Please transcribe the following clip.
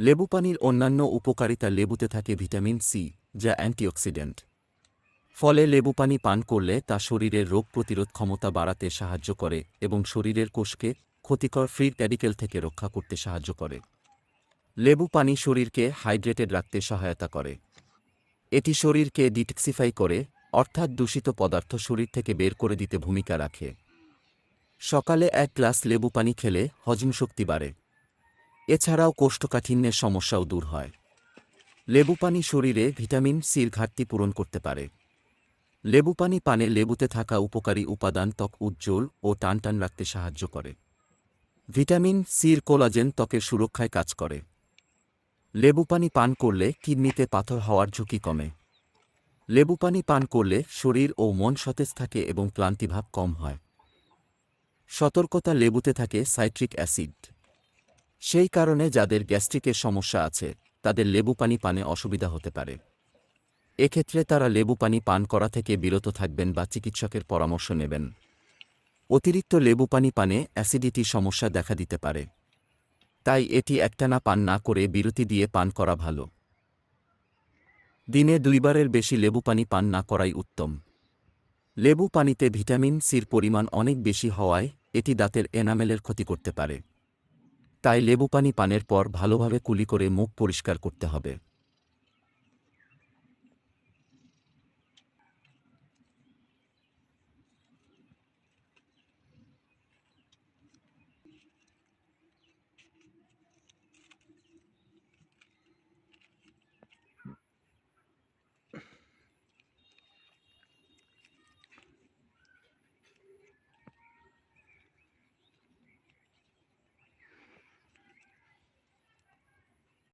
লেবু পানির অন্যান্য উপকারিতা লেবুতে থাকে ভিটামিন সি, যা অ্যান্টিঅক্সিডেন্ট। ফলে লেবু পানি পান করলে তা শরীরের রোগ প্রতিরোধ ক্ষমতা বাড়াতে সাহায্য করে এবং শরীরের কোষকে ক্ষতিকর ফ্রি র্যাডিক্যাল থেকে রক্ষা করতে সাহায্য করে। লেবু পানি শরীরকে হাইড্রেটেড রাখতে সহায়তা করে। এটি শরীরকে ডিটক্সিফাই করে, অর্থাৎ দূষিত পদার্থ শরীর থেকে বের করে দিতে ভূমিকা রাখে। সকালে এক গ্লাস লেবু পানি খেলে হজম শক্তি বাড়ে। এছাড়াও কোষ্ঠকাঠিন্যের সমস্যাও দূর হয়। লেবু পানি শরীরে ভিটামিন সির ঘাটতি পূরণ করতে পারে। লেবু পানি পানে লেবুতে থাকা উপকারী উপাদান ত্বক উজ্জ্বল ও টানটান রাখতে সাহায্য করে। ভিটামিন সির কোলাজেন ত্বকের সুরক্ষায় কাজ করে। লেবু পানি পান করলে কিডনিতে পাথর হওয়ার ঝুঁকি কমে। লেবু পানি পান করলে শরীর ও মন সতেজ থাকে এবং ক্লান্তিভাব কম হয়। সতর্কতা লেবুতে থাকে সাইট্রিক অ্যাসিড। সেই কারণে যাদের গ্যাস্ট্রিকের সমস্যা আছে, তাদের লেবু পানি পানে অসুবিধা হতে পারে। এক্ষেত্রে তারা লেবু পানি পান করা থেকে বিরত থাকবেন বা চিকিৎসকের পরামর্শ নেবেন। অতিরিক্ত লেবু পানি পানে অ্যাসিডিটি সমস্যা দেখা দিতে পারে। তাই এটি একটানা পান না করে বিরতি দিয়ে পান করা ভালো। দিনে দুইবারের বেশি লেবু পানি পান না করাই উত্তম। লেবু পানিতে ভিটামিন সির পরিমাণ অনেক বেশি হওয়ায় এটি দাঁতের এনামেলের ক্ষতি করতে পারে। তাই লেবু পানি পানের পর ভালোভাবে কুলি করে মুখ পরিষ্কার করতে হবে।